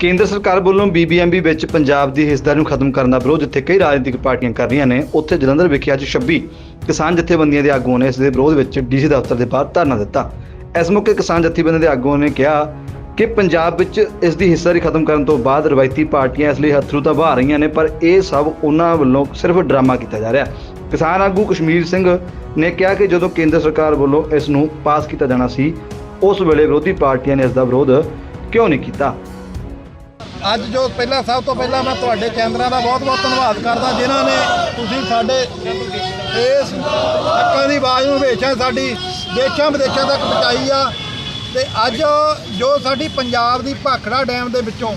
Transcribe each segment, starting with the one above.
ਕੇਂਦਰ ਸਰਕਾਰ ਵੱਲੋਂ ਬੀਬੀਐਮਬੀ ਵਿੱਚ ਪੰਜਾਬ ਦੀ ਹਿੱਸੇਦਾਰੀ ਨੂੰ ਖਤਮ ਕਰਨ ਦਾ ਵਿਰੋਧ ਜਿੱਥੇ ਕਈ ਰਾਜਨੀਤਿਕ ਪਾਰਟੀਆਂ ਕਰ ਰਹੀਆਂ ਨੇ, ਉੱਥੇ ਜਲੰਧਰ ਵਿਖੇ ਅੱਜ 26 ਕਿਸਾਨ ਜਥੇਬੰਦੀਆਂ ਦੇ ਆਗੂਆਂ ਨੇ ਇਸ ਦੇ ਵਿਰੋਧ ਵਿੱਚ ਡੀਸੀ ਦਫ਼ਤਰ ਦੇ ਬਾਹਰ ਧਰਨਾ ਦਿੱਤਾ। ਇਸ ਮੌਕੇ ਕਿਸਾਨ ਜਥੇਬੰਦੀਆਂ ਦੇ ਆਗੂਆਂ ਨੇ ਕਿਹਾ ਕਿ ਪੰਜਾਬ ਵਿੱਚ ਇਸ ਦੀ ਹਿੱਸੇਦਾਰੀ ਖਤਮ ਕਰਨ ਤੋਂ ਬਾਅਦ ਰਵਾਇਤੀ ਪਾਰਟੀਆਂ ਇਸ ਲਈ ਹੱਥਰੂ ਤਾਂ ਬਹਾ ਰਹੀਆਂ ਨੇ, ਪਰ ਇਹ ਸਭ ਉਹਨਾਂ ਵੱਲੋਂ ਸਿਰਫ ਡਰਾਮਾ ਕੀਤਾ ਜਾ ਰਿਹਾ ਕਿਸਾਨ ਆਗੂ ਕਸ਼ਮੀਰ ਸਿੰਘ ਨੇ ਕਿਹਾ ਕਿ ਜਦੋਂ ਕੇਂਦਰ ਸਰਕਾਰ ਵੱਲੋਂ ਇਸ ਨੂੰ ਪਾਸ ਕੀਤਾ ਜਾਣਾ ਸੀ, ਉਸ ਵੇਲੇ ਵਿਰੋਧੀ ਪਾਰਟੀਆਂ ਨੇ ਇਸ ਦਾ ਵਿਰੋਧ ਕਿਉਂ ਨਹੀਂ ਕੀਤਾ? ਅੱਜ ਜੋ ਪਹਿਲਾਂ ਸਭ ਤੋਂ ਪਹਿਲਾਂ ਮੈਂ ਤੁਹਾਡੇ ਕੇਂਦਰਾਂ ਦਾ ਬਹੁਤ-ਬਹੁਤ ਧੰਨਵਾਦ ਕਰਦਾ, ਜਿਨ੍ਹਾਂ ਨੇ ਤੁਸੀਂ ਸਾਡੇ ਇਸ ਹੱਕਾਂ ਦੀ ਆਵਾਜ਼ ਨੂੰ ਹਮੇਸ਼ਾ ਸਾਡੀ ਦੇਸ਼ਾਂ ਵਿਦੇਸ਼ਾਂ ਤੱਕ ਪਹੁੰਚਾਈ ਆ। ਤੇ ਅੱਜ ਜੋ ਸਾਡੀ ਪੰਜਾਬ ਦੀ ਭਾਖੜਾ ਡੈਮ ਦੇ ਵਿੱਚੋਂ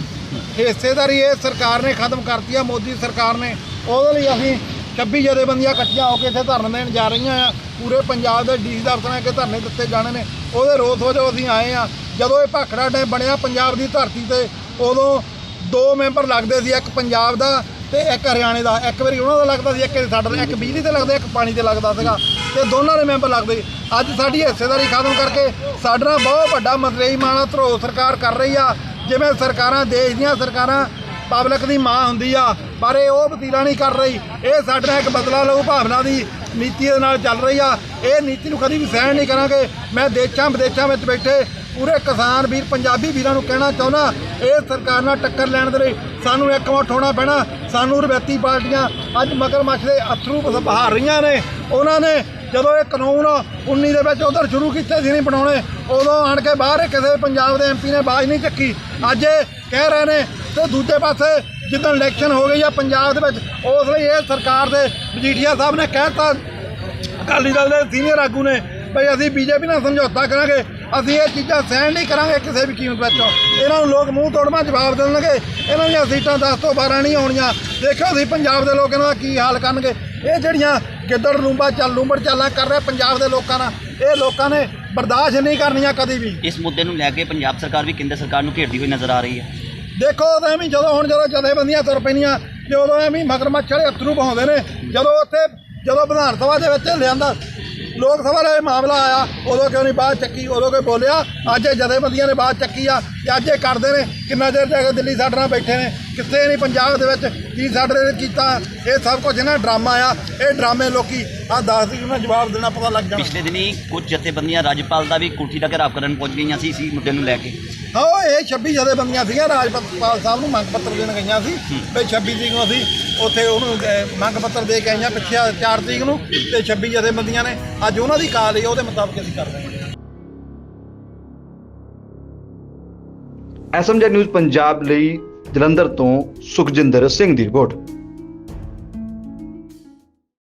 ਹਿੱਸੇਦਾਰੀ ਇਹ ਸਰਕਾਰ ਨੇ ਖਤਮ ਕਰਤੀ ਆ, ਮੋਦੀ ਸਰਕਾਰ ਨੇ, ਉਹਦੇ ਲਈ ਅਸੀਂ 26 ਜਥੇਬੰਦੀਆਂ ਇਕੱਠੀਆਂ ਹੋ ਕੇ ਇੱਥੇ ਧਰਨ ਦੇਣ ਜਾ ਰਹੀਆਂ ਆ। ਪੂਰੇ ਪੰਜਾਬ ਦੇ ਡੀਸੀ ਦਫ਼ਤਰਾਂ ਅੱਗੇ ਧਰਨੇ ਦਿੱਤੇ ਜਾਣੇ ਨੇ। ਉਹਦੇ ਰੋਸ ਵਜੋਂ ਅਸੀਂ ਆਏ ਆ। ਜਦੋਂ ਇਹ ਭਾਖੜਾ ਡੈਮ ਬਣਿਆ, ਪੰਜਾਬ ਦੀ ਧਰਤੀ ਤੇ ਉਦੋਂ ਦੋ ਮੈਂਬਰ ਲੱਗਦੇ ਸੀ ਇੱਕ ਪੰਜਾਬ ਦਾ ਤੇ ਇੱਕ ਹਰਿਆਣੇ ਦਾ। ਇੱਕ ਵਾਰੀ ਉਹਨਾਂ ਦਾ ਲੱਗਦਾ ਸੀ ਇੱਕ ਸਾਡਾ ਦਾ, ਇੱਕ ਬਿਜਲੀ ਤੇ ਲੱਗਦਾ ਇੱਕ ਪਾਣੀ ਤੇ ਲੱਗਦਾ ਸੀਗਾ। ਤੇ ਦੋਨਾਂ ਦੇ ਮੈਂਬਰ ਲੱਗਦੇ। ਸੀ ਅੱਜ ਸਾਡੀ ਹਿੱਸੇਦਾਰੀ ਖਤਮ ਕਰਕੇ ਸਾਡੇ ਨਾਲ ਬਹੁਤ ਵੱਡਾ ਮਤਰੇਈ ਮਾਣਾ ਧਰੋ ਸਰਕਾਰ ਕਰ ਰਹੀ ਆ। ਜਿਵੇਂ ਸਰਕਾਰਾਂ ਦੇਸ਼ ਦੀਆਂ ਸਰਕਾਰਾਂ ਪਬਲਿਕ ਦੀ ਮਾਂ ਹੁੰਦੀ ਆ ਪਰ ਇਹ ਉਹ ਵਤੀਰਾ ਨਹੀਂ ਕਰ ਰਹੀ। ਇਹ ਸਾਡੇ ਨਾਲ ਇੱਕ ਬਦਲਾ ਲਊ ਭਾਵਨਾ ਦੀ ਨੀਤੀ ਦੇ ਨਾਲ ਚੱਲ ਰਹੀ ਆ। ਇਹ ਨੀਤੀ ਨੂੰ ਕਦੀ ਵੀ ਸਹਿਣ ਨਹੀਂ ਕਰਾਂਗੇ। ਮੈਂ ਦੇਸ਼ਾਂ ਵਿਦੇਸ਼ਾਂ ਵਿੱਚ ਬੈਠੇ ਪੂਰੇ ਕਿਸਾਨ ਵੀਰ, ਪੰਜਾਬੀ ਵੀਰਾਂ ਨੂੰ ਕਹਿਣਾ ਚਾਹੁੰਦਾ, ਇਹ ਸਰਕਾਰ ਨਾਲ ਟੱਕਰ ਲੈਣ ਦੇ ਲਈ ਸਾਨੂੰ ਇੱਕ ਵਾਰ ਹੋਣਾ ਪੈਣਾ। ਸਾਨੂੰ ਰਵੈਤੀ ਪਾਰਟੀਆਂ ਅੱਜ ਮਗਰਮੱਛ ਦੇ ਅਥਰੂ ਬਹਾਰ ਰਹੀਆਂ ਨੇ। ਉਹਨਾਂ ਨੇ ਜਦੋਂ ਇਹ ਕਾਨੂੰਨ 19 ਦੇ ਵਿੱਚ ਉਧਰ ਸ਼ੁਰੂ ਕੀਤੇ ਸੀ, ਨਹੀਂ ਬਣਾਉਣੇ, ਉਦੋਂ ਆਣ ਕੇ ਬਾਹਰ ਕਿਸੇ ਪੰਜਾਬ ਦੇ ਐਮਪੀ ਨੇ ਬਾਜ਼ ਨਹੀਂ ਚੱਕੀ। ਅੱਜ ਇਹ ਕਹਿ ਰਹੇ ਨੇ, ਤੇ ਦੂਜੇ ਪਾਸੇ ਜਿੱਦਾਂ ਇਲੈਕਸ਼ਨ ਹੋ ਗਈ ਆ ਪੰਜਾਬ ਦੇ ਵਿੱਚ, ਉਸ ਲਈ ਇਹ ਸਰਕਾਰ ਦੇ ਮਜੀਠੀਆ ਸਾਹਿਬ ਨੇ ਕਹਿਤਾ ਅਕਾਲੀ ਦਲ ਦੇ ਸੀਨੀਅਰ ਆਗੂ ਨੇ, ਭਈ ਅਸੀਂ ਬੀਜੇਪੀ ਨਾਲ ਸਮਝੌਤਾ ਕਰਾਂਗੇ। ਅਸੀਂ ਇਹ ਚੀਜ਼ਾਂ ਸਹਿਣ ਨਹੀਂ ਕਰਾਂਗੇ ਕਿਸੇ ਵੀ ਕੀਮਤ ਵਿੱਚ। ਇਹਨਾਂ ਨੂੰ ਲੋਕ ਮੂੰਹ ਤੋੜਮਾ ਜਵਾਬ ਦੇਣਗੇ। ਇਹਨਾਂ ਦੀਆਂ ਸੀਟਾਂ 10 ਤੋਂ 12 ਨਹੀਂ ਆਉਣੀਆਂ। ਦੇਖਿਓ ਅਸੀਂ ਪੰਜਾਬ ਦੇ ਲੋਕ ਇਹਨਾਂ ਦਾ ਕੀ ਹਾਲ ਕਰਨਗੇ। ਇਹ ਜਿਹੜੀਆਂ ਗਿੱਦੜ ਲੂੰਬਾ ਚੱਲ ਲੂੰਬੜ ਚਾਲਾਂ ਕਰ ਰਹੇ ਪੰਜਾਬ ਦੇ ਲੋਕਾਂ ਨਾਲ ਇਹ ਲੋਕਾਂ ਨੇ ਬਰਦਾਸ਼ਤ ਨਹੀਂ ਕਰਨੀਆਂ ਕਦੀ ਵੀ। ਇਸ ਮੁੱਦੇ ਨੂੰ ਲੈ ਕੇ ਪੰਜਾਬ ਸਰਕਾਰ ਵੀ ਕੇਂਦਰ ਸਰਕਾਰ ਨੂੰ ਘੇਰਦੀ ਹੋਈ ਨਜ਼ਰ ਆ ਰਹੀ ਹੈ। ਦੇਖੋ ਤਾਂ ਐਵੇਂ ਜਦੋਂ ਹੁਣ ਜਦੋਂ ਜਥੇਬੰਦੀਆਂ ਤੁਰ ਪੈਣੀਆਂ ਤੇ ਉਦੋਂ ਐਵੇਂ ਮਗਰਮੱਛ ਵਾਲੇ ਅਥਰੂ ਬਹਾਉਂਦੇ ਨੇ। ਜਦੋਂ ਉੱਥੇ ਜਦੋਂ ਵਿਧਾਨ ਸਭਾ ਦੇ ਵਿੱਚ ਲਿਆਂਦਾ ਲੋਕ ਸਭਾ ਦਾ ਇਹ ਮਾਮਲਾ ਆਇਆ ਉਦੋਂ ਕਿਉਂ ਨਹੀਂ ਬਾਅਦ ਚੱਕੀ ਉਦੋਂ ਕੋਈ ਬੋਲਿਆ? ਅੱਜ ਇਹ ਜਥੇਬੰਦੀਆਂ ਨੇ ਬਾਅਦ ਚੱਕੀ ਆ ਤੇ ਅੱਜ ਇਹ ਕਰਦੇ ਨੇ ਕਿੰਨਾ ਚਿਰ ਜਾ ਕੇ ਦਿੱਲੀ ਸਾਡੇ ਨਾਲ ਬੈਠੇ ਨੇ ਕਿੱਥੇ ਨਹੀਂ ਪੰਜਾਬ ਦੇ ਵਿੱਚ ਕੀ ਸਾਡੇ ਨੇ ਕੀਤਾ ਇਹ ਸਭ ਕੁਝ ਇਹਨਾਂ ਡਰਾਮਾ ਆ ਇਹ ਡਰਾਮੇ ਲੋਕੀ ਆ ਦੱਸ ਦੀ ਉਹਨਾਂ ਜਵਾਬ ਦੇਣਾ ਪਤਾ ਲੱਗ ਜਾਣਾ। ਪਿਛਲੇ ਦਿਨੀ ਕੁਝ ਜਥੇਬੰਦੀਆਂ ਰਾਜਪਾਲ ਦਾ ਵੀ ਕੋਠੀ ਦਾ ਘੇਰਾਵ ਕਰਨ ਪਹੁੰਚ ਗਈਆਂ ਸੀ ਇਸੀ ਮੁੱਦੇ ਨੂੰ ਲੈ ਕੇ। ਹਾਂ ਇਹ 26 ਜਥੇਬੰਦੀਆਂ ਸੀਗੀਆਂ ਰਾਜਪਾਲ ਸਾਹਿਬ ਨੂੰ ਮੰਗ ਪੱਤਰ ਦੇਣ ਗਈਆਂ ਸੀ ਵੀ 26 ਤਰੀਕ ਨੂੰ ਅਸੀਂ ਉੱਥੇ ਉਹਨੂੰ ਅਹ, ਮੰਗ ਪੱਤਰ ਦੇ ਕੇ ਆਈਆਂ ਪਿੱਛੇ 4 ਤਰੀਕ ਨੂੰ ਤੇ 26 ਜਥੇਬੰਦੀਆਂ ਨੇ। ਅੱਜ ਉਹਨਾਂ ਦੀ ਕਾਲ ਹੈ ਉਹਦੇ ਮੁਤਾਬਕ ਅਸੀਂ ਕਰ ਰਹੇ ਹਾਂ। ਐਸਐਮਜੀ ਨਿਊਜ਼ ਪੰਜਾਬ ਲਈ ਜਲੰਧਰ ਤੋਂ ਸੁਖਜਿੰਦਰ ਸਿੰਘ ਦੀ ਰਿਪੋਰਟ।